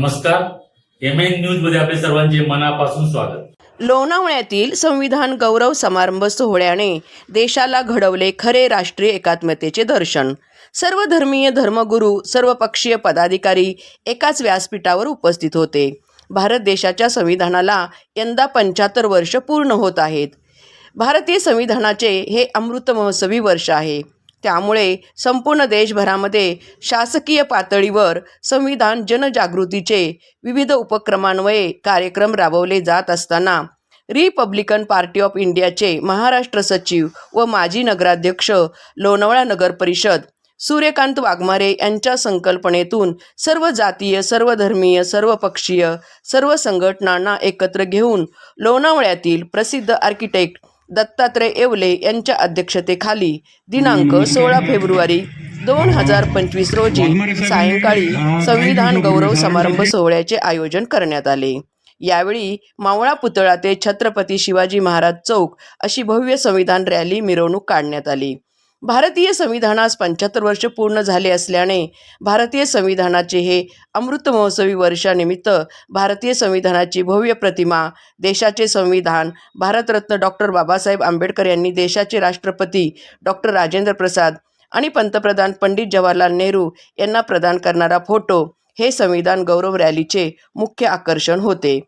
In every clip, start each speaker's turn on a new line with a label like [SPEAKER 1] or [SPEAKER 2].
[SPEAKER 1] नमस्कार. M N न्यूजमध्ये आपले सर्वांचे मनापासून स्वागत.
[SPEAKER 2] लोणावळ्यातील संविधान गौरव समारंभ सोहळ्याने देशाला घडवले खरे राष्ट्रीय एकात्मतेचे दर्शन. सर्व धर्मीय धर्मगुरू सर्व पक्षीय पदाधिकारी एकाच व्यासपीठावर उपस्थित होते. भारत देशाच्या संविधानाला यंदा पंच्याहत्तर वर्ष पूर्ण होत आहेत. भारतीय संविधानाचे हे अमृत महोत्सवी वर्ष आहे. त्यामुळे संपूर्ण देशभरामध्ये शासकीय पातळीवर संविधान जनजागृतीचे विविध उपक्रमान्वये कार्यक्रम राबवले जात असताना रिपब्लिकन पार्टी ऑफ इंडियाचे महाराष्ट्र सचिव व माजी नगराध्यक्ष लोणावळा नगर परिषद सूर्यकांत वाघमारे यांच्या संकल्पनेतून सर्व जातीय सर्व धर्मीय सर्व पक्षीय सर्व संघटनांना एकत्र घेऊन लोणावळ्यातील प्रसिद्ध आर्किटेक्ट दत्तात्रय येवले यांच्या अध्यक्षतेखाली दिनांक सोळा फेब्रुवारी दोन हजार पंचवीस रोजी सायंकाळी संविधान गौरव समारंभ सोहळ्याचे आयोजन करण्यात आले. यावेळी मावळा पुतळा ते छत्रपती शिवाजी महाराज चौक अशी भव्य संविधान रॅली मिरवणूक काढण्यात आली. भारतीय संविधानास पंच्याहत्तर वर्ष पूर्ण झाले असल्याने भारतीय संविधानाचे हे अमृत महोत्सवी वर्षानिमित्त भारतीय संविधानाची भव्य प्रतिमा देशाचे संविधान भारतरत्न डॉक्टर बाबासाहेब आंबेडकर यांनी देशाचे राष्ट्रपती डॉक्टर राजेंद्र प्रसाद आणि पंतप्रधान पंडित जवाहरलाल नेहरू यांना प्रदान करणारा फोटो हे संविधान गौरव रॅलीचे मुख्य आकर्षण होते.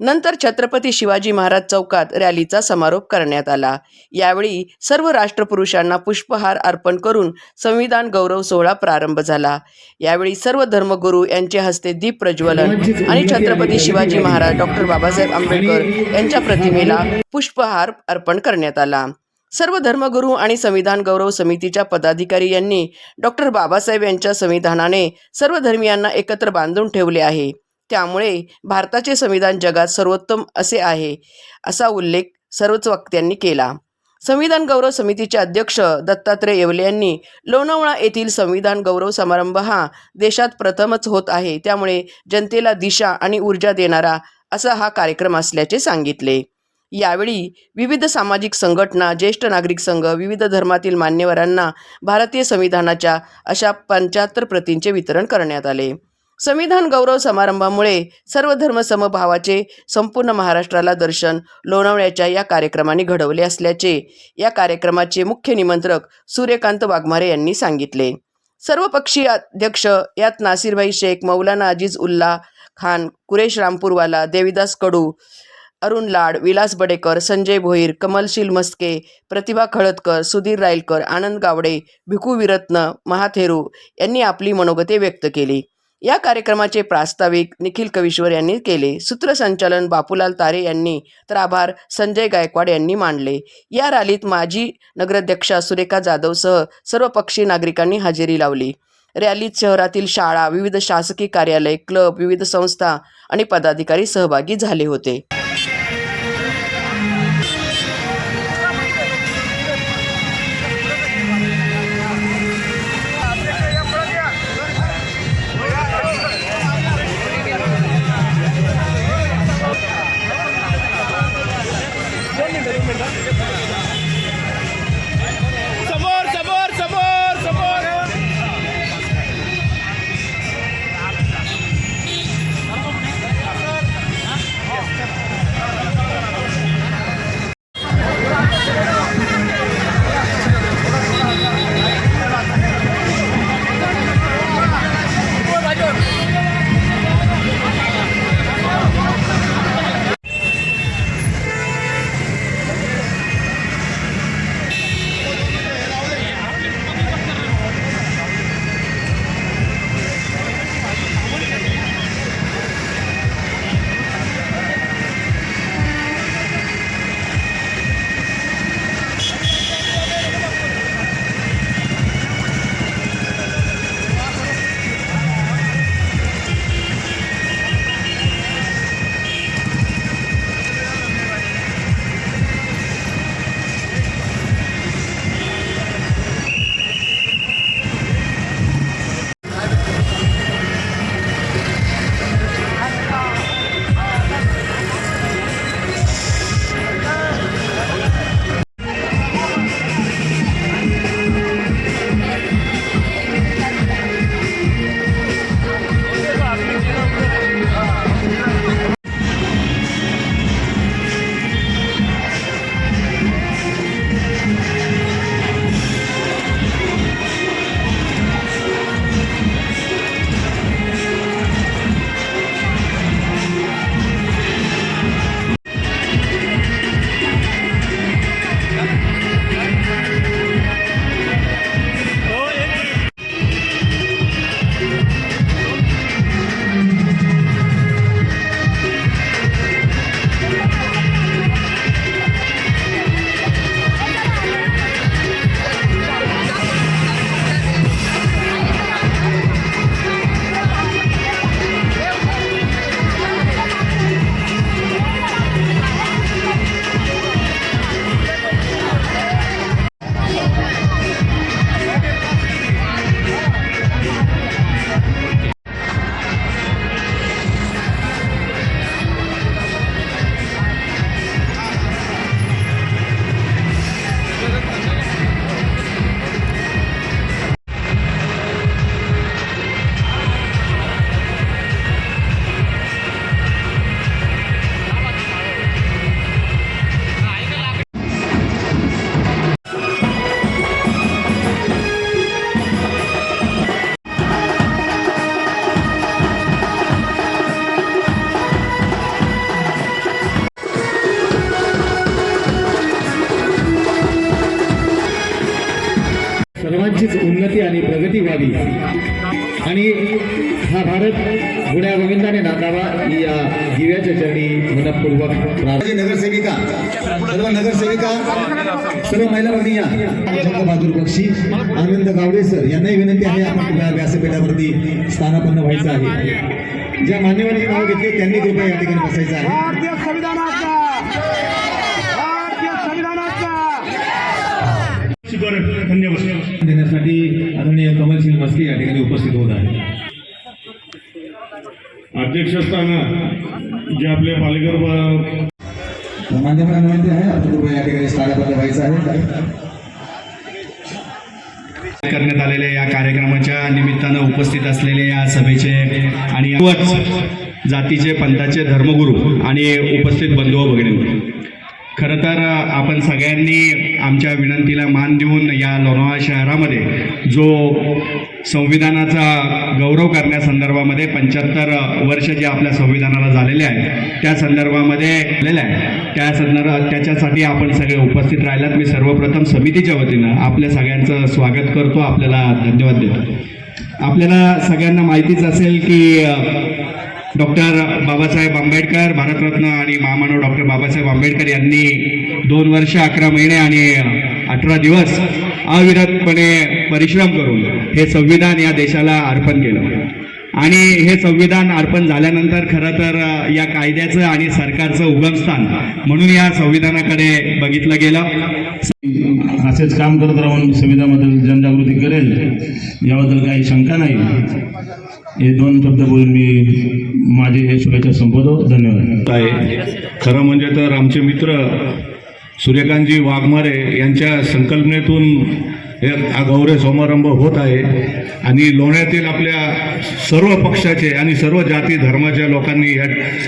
[SPEAKER 2] नंतर छत्रपती शिवाजी महाराज चौकात रॅलीचा समारोप करण्यात आला. यावेळी सर्व राष्ट्रपुरुषांना पुष्पहार अर्पण करून संविधान गौरव सोहळा प्रारंभ झाला. यावेळी सर्व धर्मगुरू यांचे हस्ते दीप प्रज्वलन आणि छत्रपती शिवाजी महाराज डॉक्टर बाबासाहेब आंबेडकर यांच्या प्रतिमेला पुष्पहार अर्पण करण्यात आला. सर्व धर्मगुरू आणि संविधान गौरव समितीच्या पदाधिकारी यांनी डॉक्टर बाबासाहेब यांच्या संविधानाने सर्व धर्मियांना एकत्र बांधून ठेवले आहे. त्यामुळे भारताचे संविधान जगात सर्वोत्तम असे आहे असा उल्लेख सर्वच वक्त्यांनी केला. संविधान गौरव समितीचे अध्यक्ष दत्तात्रय येवले यांनी लोणावळा येथील संविधान गौरव समारंभ हा देशात प्रथमच होत आहे त्यामुळे जनतेला दिशा आणि ऊर्जा देणारा असा हा कार्यक्रम असल्याचे सांगितले. यावेळी विविध सामाजिक संघटना ज्येष्ठ नागरिक संघ विविध धर्मातील मान्यवरांना भारतीय संविधानाच्या अशा पंच्याहत्तर प्रतींचे वितरण करण्यात आले. संविधान गौरव समारंभामुळे सर्व धर्म समभावाचे संपूर्ण महाराष्ट्राला दर्शन लोणावळ्याच्या या कार्यक्रमाने घडवले असल्याचे या कार्यक्रमाचे मुख्य निमंत्रक सूर्यकांत वाघमारे यांनी सांगितले. सर्वपक्षीय अध्यक्ष यात नासिरभाई शेख मौलाना अजीज उल्ला खान कुरेश रामपूरवाला देविदास कडू अरुण लाड विलास बडेकर संजय भोईर कमलशील मस्के प्रतिभा खळदकर सुधीर रायलकर आनंद गावडे भिकू विरत्न महाथेरू यांनी आपली मनोगते व्यक्त केली. या कार्यक्रमाचे प्रास्ताविक निखिल कविश्वर यांनी केले. सूत्रसंचालन बापूलाल तारे यांनी तर आभार संजय गायकवाड यांनी मांडले. या रॅलीत माजी नगराध्यक्षा सुरेखा जाधवसह सर्व पक्षी नागरिकांनी हजेरी लावली. रॅलीत शहरातील शाळा विविध शासकीय कार्यालय क्लब विविध संस्था आणि पदाधिकारी सहभागी झाले होते.
[SPEAKER 3] अशीच उन्नती आणि प्रगती व्हावी. आणि हा भारत गुण्या गोविंदाने नांदावा ही या दिव्याच्या चरणी मनपूर्वक नगरसेविका सर्व नगरसेविका सर्व महिला भगिनी या. बहादूर बक्षी आनंद गावडे सर यांनाही विनंती आहे आपण कृपया व्यासपीठावरती स्थानापन्न व्हायचं आहे. ज्या मान्यवरांनी नाव घेतले त्यांनी कृपया या ठिकाणी बसायचं आहे.
[SPEAKER 4] धन्यवाद.
[SPEAKER 3] देण्यासाठी आदरणीय कमलशील मस्के या ठिकाणी उपस्थित होत आहे
[SPEAKER 4] अध्यक्षस्थाना जे आपले
[SPEAKER 3] विनंती आहे आपण कृपया या ठिकाणी स्थानापन्न व्हायचं आहे.
[SPEAKER 5] करण्यात आलेल्या या कार्यक्रमाच्या निमित्तानं उपस्थित असलेले या सभेचे आणि जातीचे पंथाचे धर्मगुरू आणि उपस्थित बंधू भगिनी खरं तर आपण सगळ्यांनी आमच्या विनंतीला मान देऊन या लोणावळा शहरामध्ये जो संविधानाचा गौरव करण्यासंदर्भामध्ये पंच्याहत्तर वर्ष जे आपल्या संविधानाला झालेले आहे त्या संदर्भामध्ये झालेलं आहे त्या संदर्भात त्याच्यासाठी आपण सगळे उपस्थित राहिलात. मी सर्वप्रथम समितीच्या वतीनं आपल्या सगळ्यांचं स्वागत करतो. आपल्याला धन्यवाद देतो. आपल्याला सगळ्यांना माहितीच असेल की डॉक्टर बाबासाहेब आंबेडकर भारतरत्न आणि महामानव डॉक्टर बाबासाहेब आंबेडकर यांनी दोन वर्ष अकरा महिने आणि अठरा दिवस अविरतपणे परिश्रम करून हे संविधान या देशाला अर्पण केलं. आणि हे संविधान अर्पण झाल्यानंतर खरं तर या कायद्याचं आणि सरकारचं उगमस्थान म्हणून या संविधानाकडे बघितलं गेलं.
[SPEAKER 4] असेच काम करत राहून संविधानाबद्दल जनजागृती करेल याबद्दल काही शंका नाही. हे दोन शब्द बोलून मी माझे शुभेच्छा संपवतो. धन्यवाद.
[SPEAKER 6] आहे खरं म्हणजे तर आमचे मित्र सूर्यकांतजी वाघमारे यांच्या संकल्पनेतून हे हा गौरव समारंभ होत आहे. आणि लोण्यातील आपल्या सर्व पक्षाचे आणि सर्व जाती धर्माच्या लोकांनी या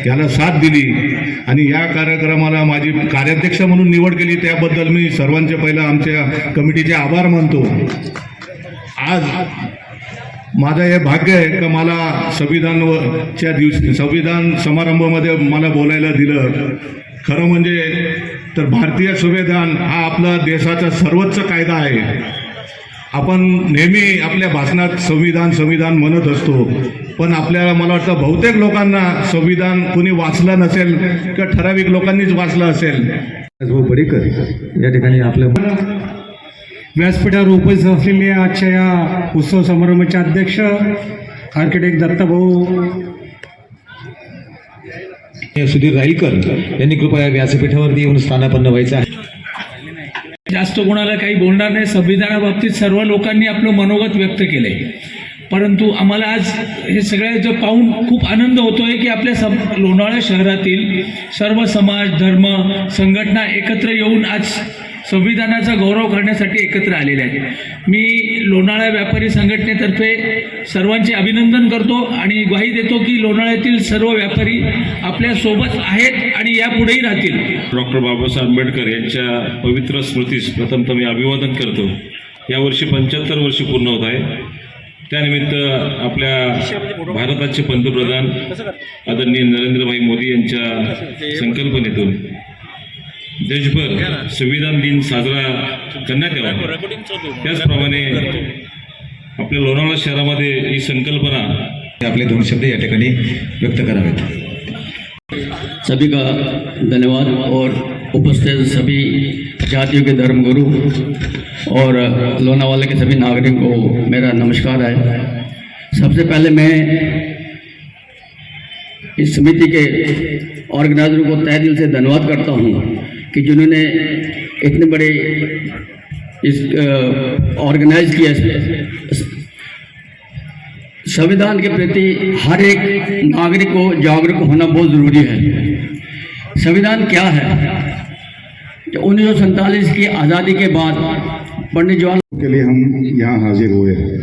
[SPEAKER 6] याला साथ दिली. आणि या कार्यक्रमाला माझी कार्याध्यक्ष म्हणून निवड केली. त्याबद्दल मी सर्वांचे पहिलं आमच्या कमिटीचे आभार मानतो. आज माझं हे भाग्य आहे का मला संविधानच्या दिवशी संविधान समारंभामध्ये मला बोलायला दिलं. खरं म्हणजे तर भारतीय संविधान हा आपला देशाचा सर्वोच्च कायदा आहे. आपण नेहमी आपल्या भाषणात संविधान संविधान म्हणत असतो. पण आपल्याला मला वाटतं बहुतेक लोकांना संविधान कोणी वाचलं नसेल किंवा ठराविक लोकांनीच वाचलं असेल.
[SPEAKER 3] भाऊ या ठिकाणी आपलं
[SPEAKER 7] व्यासपीठावर उपस्थित असलेले आजच्या या उत्सव समारंभाचे अध्यक्ष आर्किटेक्ट दत्ताभाऊ
[SPEAKER 3] सुधीर राईकर यांनी कृपया व्यासपीठावरती येऊन स्थानापन्न व्हायचं आहे.
[SPEAKER 8] जास्त कोणाला काही बोलणार नाही. संविधानाबाबतीत सर्व लोकांनी आपलं मनोगत व्यक्त केलंय. परंतु आम्हाला आज हे सगळ्याचं पाहून खूप आनंद होतोय की आपल्या सम लोणावळा शहरातील सर्व समाज धर्म संघटना एकत्र येऊन आज संविधानाचा गौरव करण्यासाठी एकत्र आलेले आहेत. मी लोणाळा व्यापारी संघटनेतर्फे सर्वांचे अभिनंदन करतो आणि ग्वाही देतो की लोणाळ्यातील सर्व व्यापारी आपल्यासोबत आहेत. आणि यापुढेही राहतील.
[SPEAKER 6] डॉक्टर बाबासाहेब आंबेडकर यांच्या पवित्र स्मृतीस प्रथमतः मी अभिवादन करतो. यावर्षी पंच्याहत्तर वर्षे पूर्ण होत आहे. त्यानिमित्त आपल्या भारताचे पंतप्रधान आदरणीय नरेंद्रभाई मोदी यांच्या संकल्पनेतून देशभर संविधान दिन साजरा करण्यात यावा. त्याचप्रमाणे आपल्या लोणावळा शहरामध्ये ही संकल्पना
[SPEAKER 3] आपले दोन शब्द या ठिकाणी व्यक्त करावेत.
[SPEAKER 9] सभी का धन्यवाद और उपस्थित सभी जातियों के धर्मगुरु और लोनावाला के सभी नागरिकों को मेरा नमस्कार है। सबसे पहले मैं इस समिति के ऑर्गेनाइजर को तय दिल से धन्यवाद करता हूँ कि जिन्होंने इतने बड़े इस ऑर्गेनाइज किया संविधान के प्रति हर एक नागरिक को जागरूक होना बहुत ज़रूरी है। संविधान क्या है? उन्नीस सौ सैतालीस की आज़ादी के बाद पंडित जवाहर
[SPEAKER 10] के लिए हम यहाँ हाजिर हुए हैं।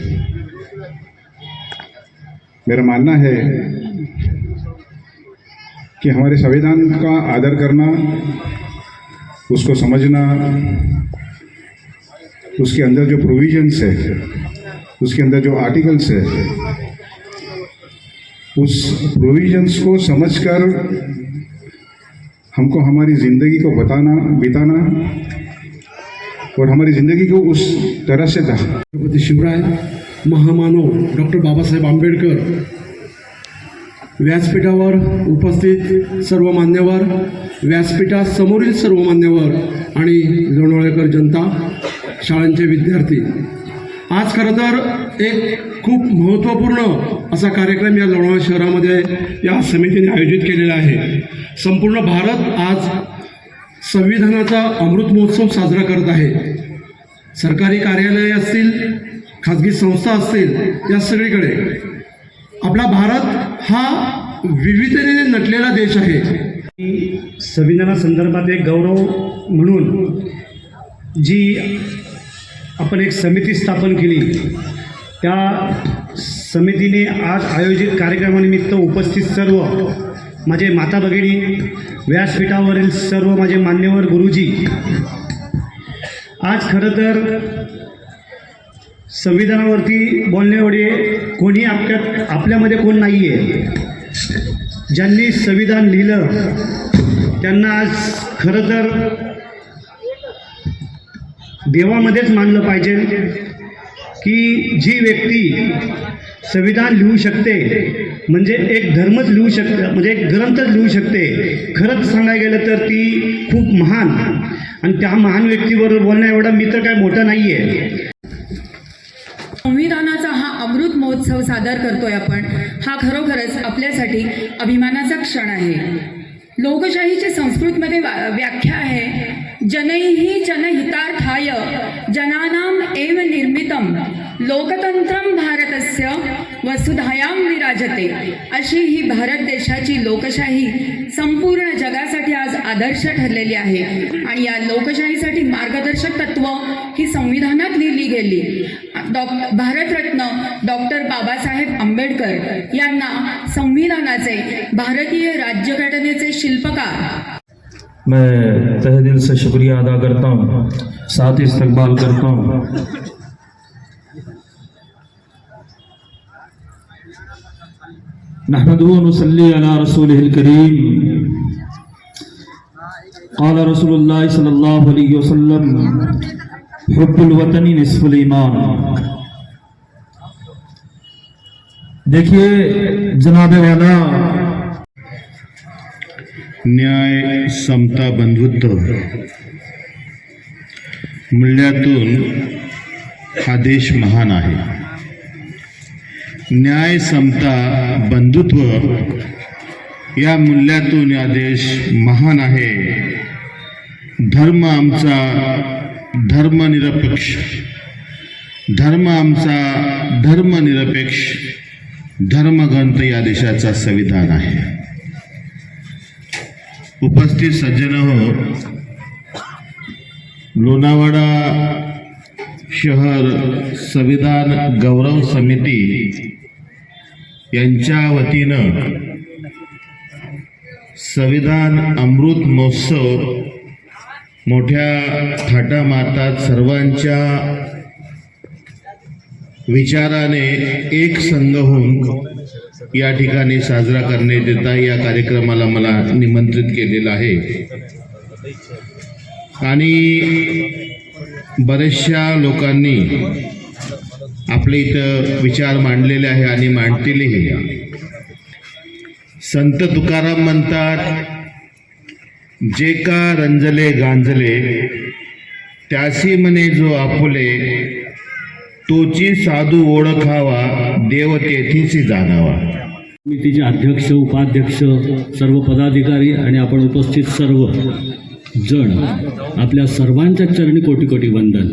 [SPEAKER 10] मेरा मानना है कि हमारे संविधान का आदर करना, उसको समझना, उसके अंदर जो प्रोविजंस है, उसके अंदर जो आर्टिकल्स है, उस प्रोविजंस को समझकर हमको हमारी ज़िंदगी को बताना बिताना
[SPEAKER 11] और हमारी ज़िंदगी को उस तरह से छत्रपति
[SPEAKER 12] छत्रपती शिवराय महामानव डॉक्टर बाबासाहेब आंबेडकर व्यासपीठावर उपस्थित सर्व मान्यवर व्यासपीठासमोरील सर्व मान्यवर आणि लोणावळेकर जनता शाळांचे विद्यार्थी आज खरं तर एक खूप महत्त्वपूर्ण असा कार्यक्रम या लोणावळा शहरामध्ये या समितीने आयोजित केलेला आहे. संपूर्ण भारत आज संविधानाचा अमृत महोत्सव साजरा करत आहे. सरकारी कार्यालये असतील खाजगी संस्था असतील या सगळीकडे. आपला भारत हा विविधतेने नटलेला देश आहे. संविधानासंदर्भात एक गौरव म्हणून जी आपण एक समिती स्थापन केली. त्या समितीने आज आयोजित कार्यक्रमानिमित्त उपस्थित सर्व माझे माता भगिनी व्यासपीठावरील सर्व माझे मान्यवर गुरुजी. आज खरं तर संविधानावरती बोलण्याएवढे कोणी आपल्या आपल्यामध्ये कोण नाही आहे ज्यांनी संविधान लिहिलं त्यांना आज खरं तर देवामध्येच मानलं पाहिजे की जी व्यक्ती संविधान लिहू शकते म्हणजे एक धर्मच लिहू शकते म्हणजे एक ग्रंथच लिहू शकते खरंच सांगायला गेलं तर ती खूप महान. आणि त्या महान व्यक्तीवर बोलण्या एवढा मी तर काय मोठा नाही आहे
[SPEAKER 13] संविधानाचा हा अमृत महोत्सव सादर करतोय आपण हा खरोखरच आपल्यासाठी अभिमानाचा क्षण आहे. लोकशाहीची संस्कृतमध्ये व्याख्या आहे जनैः जनहितार्थाय जनानाम् एव निर्मितं लोकतंत्रं भारतस्य वसुधायां विराजते। अशी ही भारत देशाची लोकशाही संपूर्ण जगासाठी आज आदर्श ठरलेली आहे आणि या लोकशाहीसाठी मार्गदर्शक तत्व ही संविधानात लिहिली गेली. डॉ भारतरत्न डॉक्टर बाबासाहेब आंबेडकर यांना संविधानाचे भारतीय राज्यघटनेचे शिल्पकार
[SPEAKER 4] मैं तह दिल से शुक्रिया अदा करता हूँ। साथ ही इस्तकबाल करता हूँ। नहमदली करीम। قال رسول الله صلى الله عليه وسلم حب الوطن نصف देखिए जनाब वाला
[SPEAKER 14] न्याय समता बंधुत्व. मूल्यातून हा देश महान आहे. न्याय समता बंधुत्व या मूल्यातून या देश महान आहे. धर्म आमचा धर्मनिरपेक्ष. धर्म आमचा धर्मनिरपेक्ष. धर्मग्रंथ या देशाचा संविधान आहे. उपस्थित सज्जन हो लोणावळा शहर संविधान गौरव समिती यांच्या वतीनं संविधान अमृत महोत्सव मोठ्या थाटामाटात सर्वांच्या विचाराने एक संघ होऊन या ठिकाणी साजरा करण्यात या कार्यक्रमाला मला निमंत्रित केलेलं आहे. आणि बऱ्याचशा लोकांनी आपले इथं विचार मांडलेले आहे आणि मांडतीलही. संत तुकाराम म्हणतात जे का रंजले गांजले त्यासी म्हणे जो आपुले तोची साधू ओळखावा देव तेथीसी जाणावा
[SPEAKER 12] समितीचे अध्यक्ष उपाध्यक्ष सर्व पदाधिकारी आणि आपण उपस्थित सर्व जण आपल्या सर्वांच्या चरणी कोटी कोटी वंदन.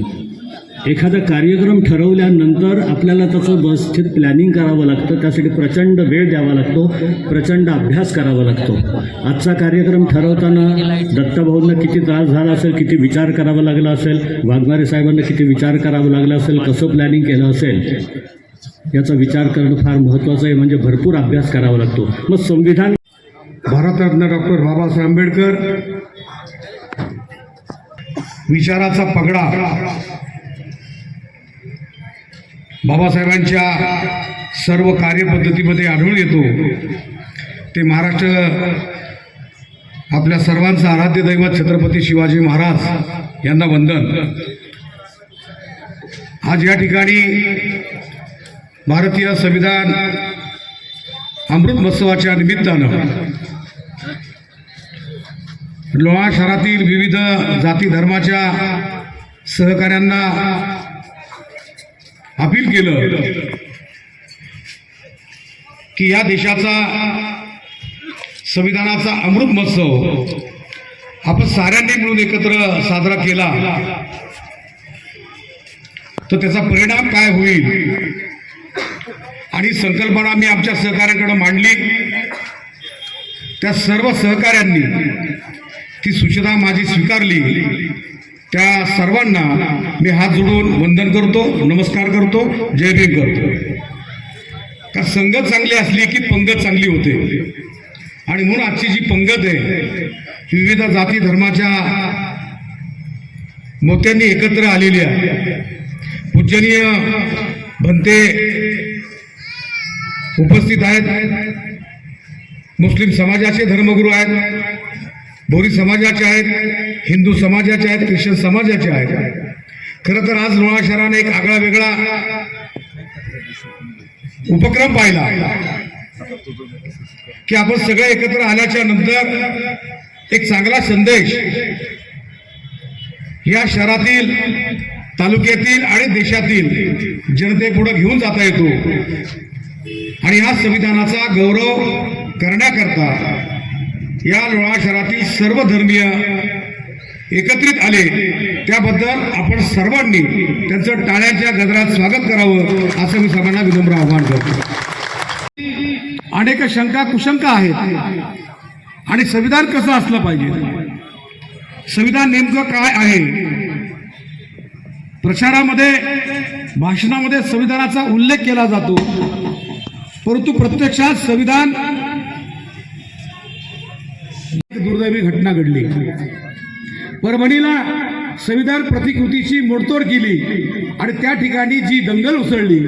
[SPEAKER 12] एखादा कार्यक्रम ठरवल्यानंतर आपल्याला त्याचं व्यवस्थित प्लॅनिंग करावं लागतं. त्यासाठी प्रचंड वेळ द्यावा लागतो. प्रचंड अभ्यास करावा लागतो. आजचा कार्यक्रम ठरवताना दत्ताभाऊंना किती त्रास झाला असेल किती विचार करावा लागला असेल वाघमारे साहेबांना किती विचार करावा लागला असेल कसं प्लॅनिंग केलं असेल याचा विचार करणं फार महत्त्वाचं आहे. म्हणजे भरपूर अभ्यास करावा लागतो. मग संविधान भारतरत्न डॉक्टर बाबासाहेब आंबेडकर विचाराचा पगडा. बाबासाहेबांच्या सर्व कार्यपद्धतीमध्ये आढळून येतो. ते महाराष्ट्र आपल्या सर्वांचं आराध्य दैवत छत्रपती शिवाजी महाराज यांना वंदन.
[SPEAKER 15] आज या ठिकाणी भारतीय संविधान अमृत महोत्सवाच्या निमित्तानं लोहा शहरातील विविध जाती धर्माच्या सहकाऱ्यांना अपील केलं की या देशाचा संविधानाचा अमृत महोत्सव आपण साऱ्यांनी मिळून एकत्र साजरा केला तर त्याचा परिणाम काय होईल? आणि संकल्पना मी आमच्या सहकार्याकडे मांडली. त्या सर्व सहकाऱ्यांनी ती सूचना माझी स्वीकारली. त्या सर्वांना मी हात जोडून वंदन करतो नमस्कार करतो जय भीम करतो. का संगत चांगली असली की पंगत चांगली होते? आणि म्हणून आजची जी पंगत आहे विविध जाती धर्माच्या मोत्यांनी एकत्र आलेली आहे. पूजनीय भंते उपस्थित आहेत. मुस्लिम समाजाचे धर्मगुरू आहेत. बोरी समाजाचे आहेत हिंदू समाजाचे आहेत ख्रिश्चन समाजाचे आहेत. खरं तर आज लोणा शहराने एक आगळा वेगळा उपक्रम पाहिला. की आपण सगळे एकत्र आल्याच्यानंतर एक चांगला संदेश या शहरातील तालुक्यातील आणि देशातील जनतेपुढे घेऊन जाता येतो. आणि या संविधानाचा गौरव करण्याकरता या लोळा शहरातील सर्व धर्मीय एकत्रित आले त्याबद्दल आपण सर्वांनी त्यांचं टाळ्याच्या गजरात स्वागत करावं असं मी सर्वांना विनम्र आवाहन करतो. अनेक शंका कुशंका आहेत आणि संविधान कसं असलं पाहिजे? संविधान नेमकं काय आहे? प्रचारामध्ये भाषणामध्ये संविधानाचा उल्लेख केला जातो. परंतु प्रत्यक्षात संविधान दुर्दैवी घटना घडली. परभणीला संविधान प्रतिकृतीची मोडतोड केली आणि त्या ठिकाणी जी दंगल उसळली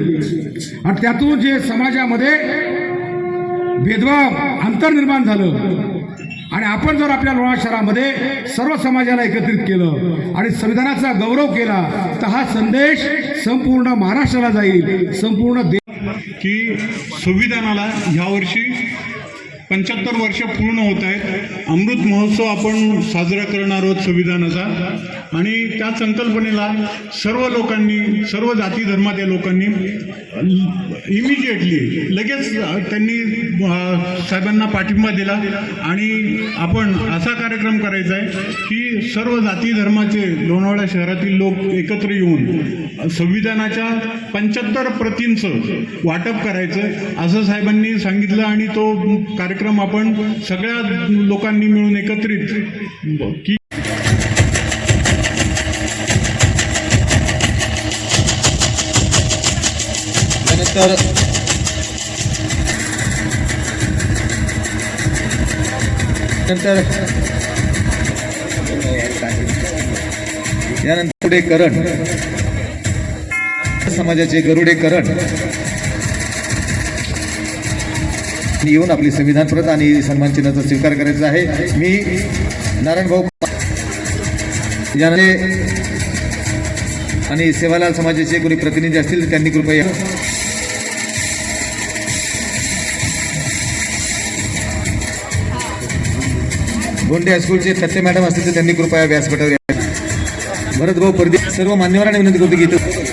[SPEAKER 15] आणि त्यातून जे समाजामध्ये भेदभाव अंतर निर्माण झालं आणि आपण जर आपल्या लोणा शहरामध्ये सर्व समाजाला एकत्रित केलं आणि संविधानाचा गौरव केला तर हा संदेश संपूर्ण महाराष्ट्राला जाईल संपूर्ण देश
[SPEAKER 11] की संविधानाला ह्यावर्षी पंच्याहत्तर वर्ष पूर्ण होत आहेत. अमृत महोत्सव आपण साजरा करणार आहोत संविधानाचा. आणि त्या संकल्पनेला सर्व लोकांनी सर्व जाती धर्मातल्या लोकांनी इमिजिएटली लगेच त्यांनी साहेबांना पाठिंबा दिला. आणि आपण असा कार्यक्रम करायचा आहे की सर्व जाती धर्माचे लोणावळा शहरातील लोक एकत्र येऊन संविधानाच्या पंच्याहत्तर प्रतींचं वाटप करायचं असं साहेबांनी सांगितलं आणि तो कार्य कार्यक्रम आपण सगळ्या लोकांनी मिळून एकत्रित की
[SPEAKER 3] तर नंतर यानंतर पुढे करण समाजाचे गरुडेकरण येऊन आपली संविधान प्रत आणि सन्मान चिन्हाचा स्वीकार करायचा आहे मी नारायण भाऊ याने आणि सेवालाल समाजाचे कोणी प्रतिनिधी असतील त्यांनी कृपया गोंडे हायस्कूलचे थत्ते मॅडम असतील तर त्यांनी कृपया व्यासपीठावर यावे. भरत भाऊ परदे सर्व मान्यवरांना विनंती करतो की इथं